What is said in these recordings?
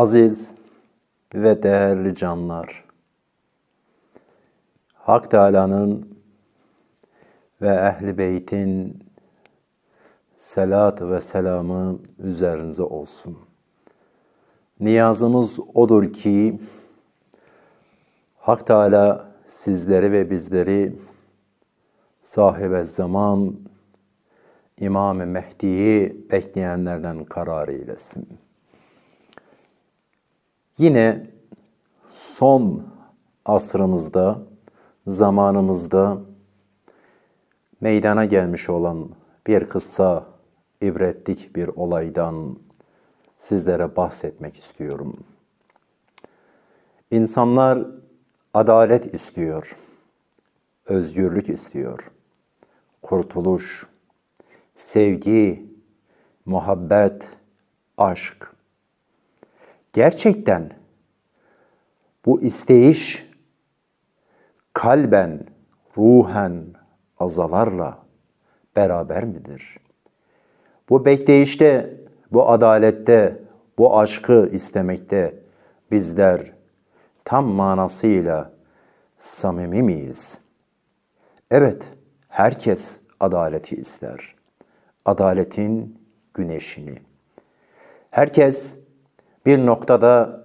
Aziz ve değerli canlar, Hak Teala'nın ve Ehli Beyt'in selat ve selamı üzerinize olsun. Niyazımız odur ki Hak Teala sizleri ve bizleri sahibe zaman İmam-ı Mehdi'yi bekleyenlerden karar eylesin. Yine son asrımızda, zamanımızda meydana gelmiş olan bir kıssa ibretlik bir olaydan sizlere bahsetmek istiyorum. İnsanlar adalet istiyor, özgürlük istiyor, kurtuluş, sevgi, muhabbet, aşk. Gerçekten bu isteyiş kalben, ruhen, azalarla beraber midir? Bu bekleyişte, bu adalette, bu aşkı istemekte bizler tam manasıyla samimi miyiz? Evet, herkes adaleti ister. Adaletin güneşini. Herkes bir noktada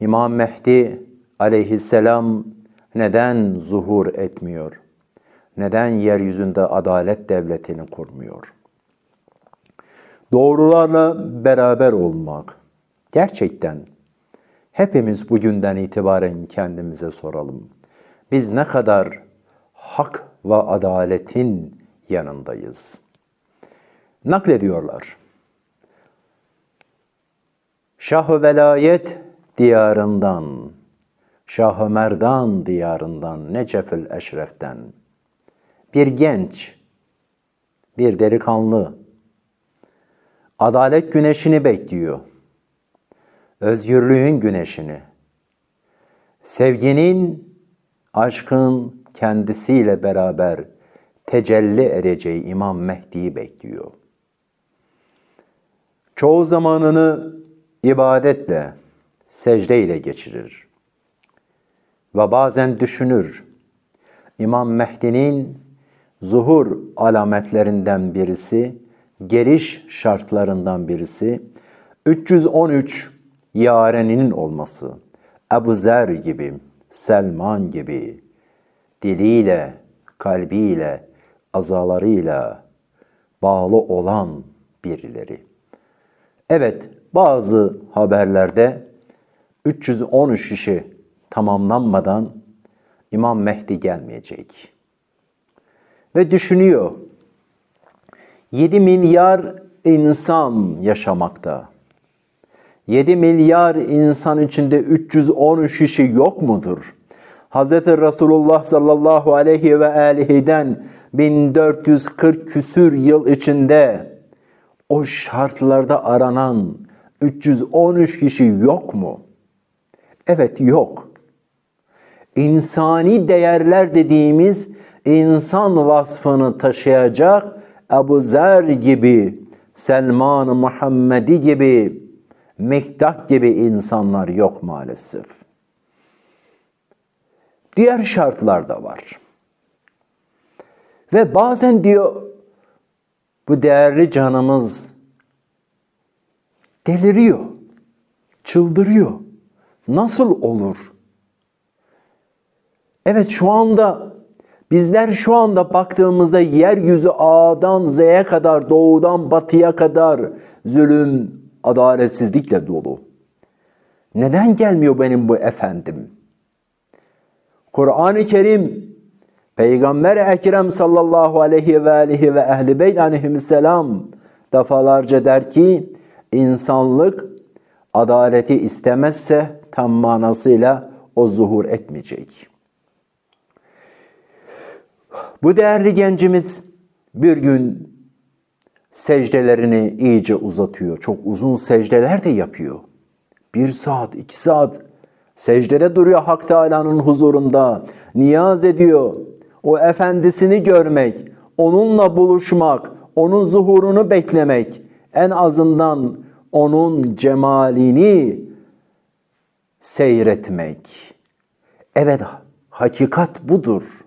İmam Mehdi aleyhisselam neden zuhur etmiyor? Neden yeryüzünde adalet devletini kurmuyor? Doğrularla beraber olmak. Gerçekten hepimiz bugünden itibaren kendimize soralım. Biz ne kadar hak ve adaletin yanındayız? Naklediyorlar. Şah-ı Velayet diyarından, Şah-ı Merdan diyarından, Necefül Eşref'ten bir genç, bir delikanlı adalet güneşini bekliyor. Özgürlüğün güneşini. Sevginin, aşkın kendisiyle beraber tecelli edeceği İmam Mehdi'yi bekliyor. Çoğu zamanını ibadetle, secdeyle geçirir. Ve bazen düşünür, İmam Mehdi'nin zuhur alametlerinden birisi, geliş şartlarından birisi, 313 yareninin olması, Ebu Zer gibi, Selman gibi, diliyle, kalbiyle, azalarıyla bağlı olan birileri. Evet, bazı haberlerde 313 kişi tamamlanmadan İmam Mehdi gelmeyecek. Ve düşünüyor. 7 milyar insan yaşamakta. 7 milyar insan içinde 313 kişi yok mudur? Hz. Resulullah sallallahu aleyhi ve aleyhi'den 1440 küsür yıl içinde o şartlarda aranan 313 kişi yok mu? Evet yok. İnsani değerler dediğimiz insan vasfını taşıyacak Ebu Zer gibi, Selman-ı Muhammedi gibi, Miktat gibi insanlar yok maalesef. Diğer şartlar da var. Ve bazen diyor bu değerli canımız deliriyor, çıldırıyor. Nasıl olur? Evet şu anda bizler şu anda baktığımızda yeryüzü A'dan Z'ye kadar, doğudan batıya kadar zulüm, adaletsizlikle dolu. Neden gelmiyor benim bu efendim? Kur'an-ı Kerim Peygamber Ekrem sallallahu aleyhi ve aleyhi ve ehli beyt aleyhisselam defalarca der ki insanlık adaleti istemezse tam manasıyla o zuhur etmeyecek. Bu değerli gencimiz bir gün secdelerini iyice uzatıyor. Çok uzun secdeler de yapıyor. Bir saat, iki saat secdede duruyor Hak Teala'nın huzurunda. Niyaz ediyor. O efendisini görmek, onunla buluşmak, onun zuhurunu beklemek, en azından onun cemalini seyretmek. Evet, hakikat budur.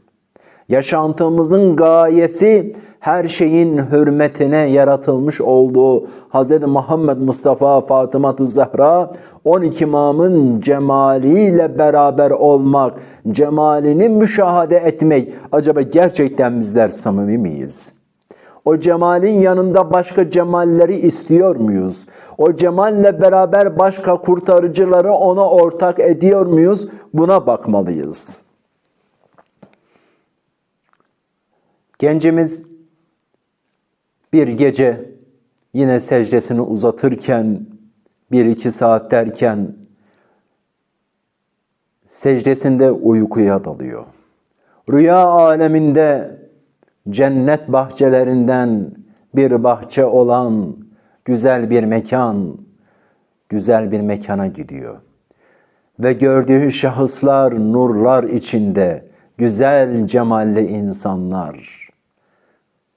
Yaşantımızın gayesi her şeyin hürmetine yaratılmış olduğu Hz. Muhammed Mustafa Fatıma Zahra 12 imamın cemaliyle beraber olmak, cemalini müşahede etmek. Acaba gerçekten bizler samimi miyiz? O cemalin yanında başka cemalleri istiyor muyuz? O cemalle beraber başka kurtarıcıları ona ortak ediyor muyuz? Buna bakmalıyız. Gencimiz bir gece yine secdesini uzatırken bir iki saat derken secdesinde uykuya dalıyor. Rüya aleminde cennet bahçelerinden bir bahçe olan güzel bir mekan, güzel bir mekana gidiyor. Ve gördüğü şahıslar nurlar içinde, güzel cemalli insanlar.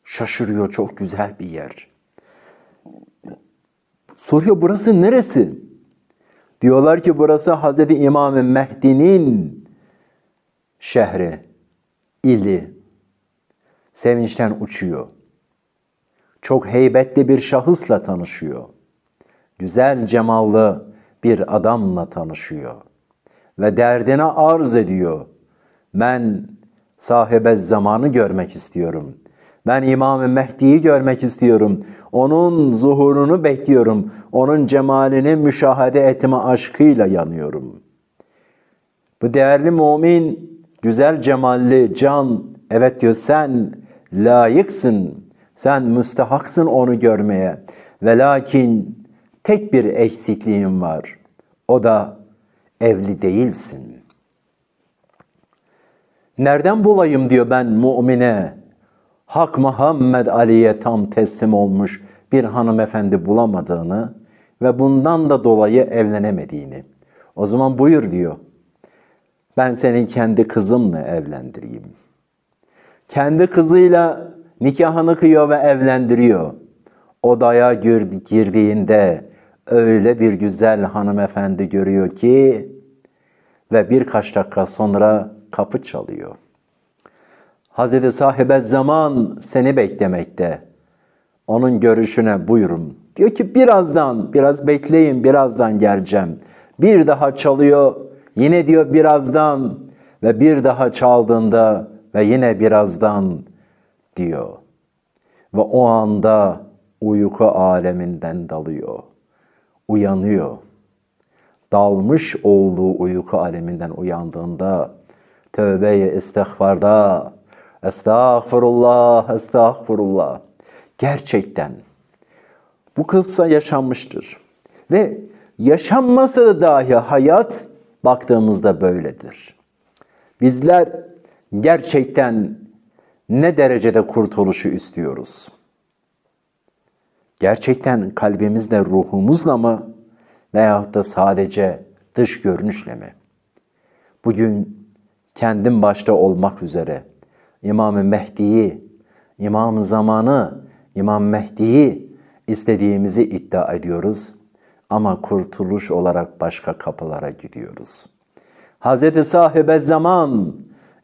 Şaşırıyor çok güzel bir yer. Soruyor burası neresi? Diyorlar ki burası Hazreti İmam Mehdi'nin şehri, ili. Sevinçten uçuyor. Çok heybetli bir şahısla tanışıyor. Güzel cemallı bir adamla tanışıyor. Ve derdine arz ediyor. Ben sahibe zamanı görmek istiyorum. Ben İmam-ı Mehdi'yi görmek istiyorum. Onun zuhurunu bekliyorum. Onun cemalini müşahede etme aşkıyla yanıyorum. Bu değerli mümin, güzel cemalli can, evet diyor sen layıksın, sen müstehaksın onu görmeye. Ve lakin tek bir eksikliğin var. O da evli değilsin. Nereden bulayım diyor ben mümine, Hak Muhammed Ali'ye tam teslim olmuş bir hanımefendi bulamadığını ve bundan da dolayı evlenemediğini. O zaman buyur diyor. Ben senin kendi kızımla evlendireyim. Kendi kızıyla nikahını kıyıyor ve evlendiriyor. Odaya girdiğinde öyle bir güzel hanımefendi görüyor ki ve birkaç dakika sonra kapı çalıyor. Hazreti sahibe zaman seni beklemekte. Onun görüşüne buyurun. Diyor ki birazdan, biraz bekleyin, birazdan geleceğim. Bir daha çalıyor, yine diyor birazdan ve bir daha çaldığında ve yine birazdan diyor. Ve o anda uyku aleminden dalıyor. Uyanıyor. Dalmış olduğu uyku aleminden uyandığında tövbeye istiğfarda estağfurullah, estağfurullah. Gerçekten bu kıssa yaşanmıştır. Ve yaşanmasa da dahi hayat baktığımızda böyledir. Bizler gerçekten ne derecede kurtuluşu istiyoruz? Gerçekten kalbimizle, ruhumuzla mı veyahut da sadece dış görünüşle mi? Bugün kendim başta olmak üzere İmam-ı Mehdi'yi, İmam zamanı, İmam Mehdi'yi istediğimizi iddia ediyoruz ama kurtuluş olarak başka kapılara gidiyoruz. Hz. sahibe zaman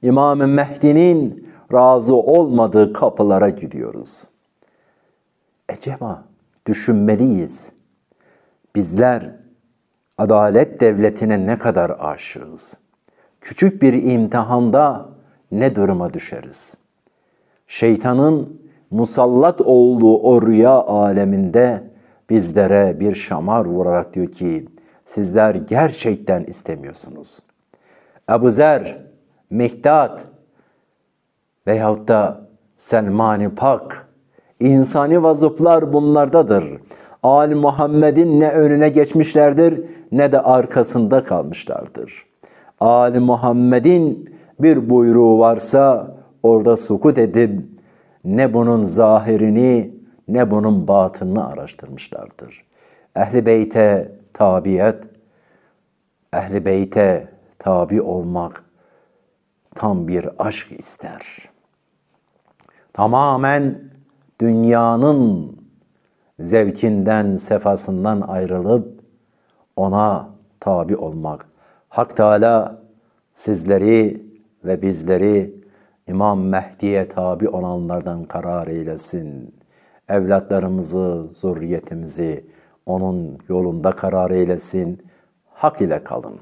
İmam-ı Mehdi'nin razı olmadığı kapılara gidiyoruz. Acaba düşünmeliyiz. Bizler adalet devletine ne kadar aşığız? Küçük bir imtihanda ne duruma düşeriz? Şeytanın musallat olduğu o rüya aleminde bizlere bir şamar vurarak diyor ki sizler gerçekten istemiyorsunuz. Ebu Zer, Miktat veyahut da Selman-ı Pak, insani vazıflar bunlardadır. Ali Muhammed'in ne önüne geçmişlerdir ne de arkasında kalmışlardır. Ali Muhammed'in bir buyruğu varsa orada sukut edip ne bunun zahirini ne bunun batınını araştırmışlardır. Ehli beyte tabiyet, ehli beyte tabi olmak tam bir aşk ister. Tamamen dünyanın zevkinden, sefasından ayrılıp ona tabi olmak Hak Teala sizleri ve bizleri İmam Mehdi'ye tabi olanlardan karar eylesin. Evlatlarımızı, zurriyetimizi onun yolunda karar eylesin. Hak ile kalın.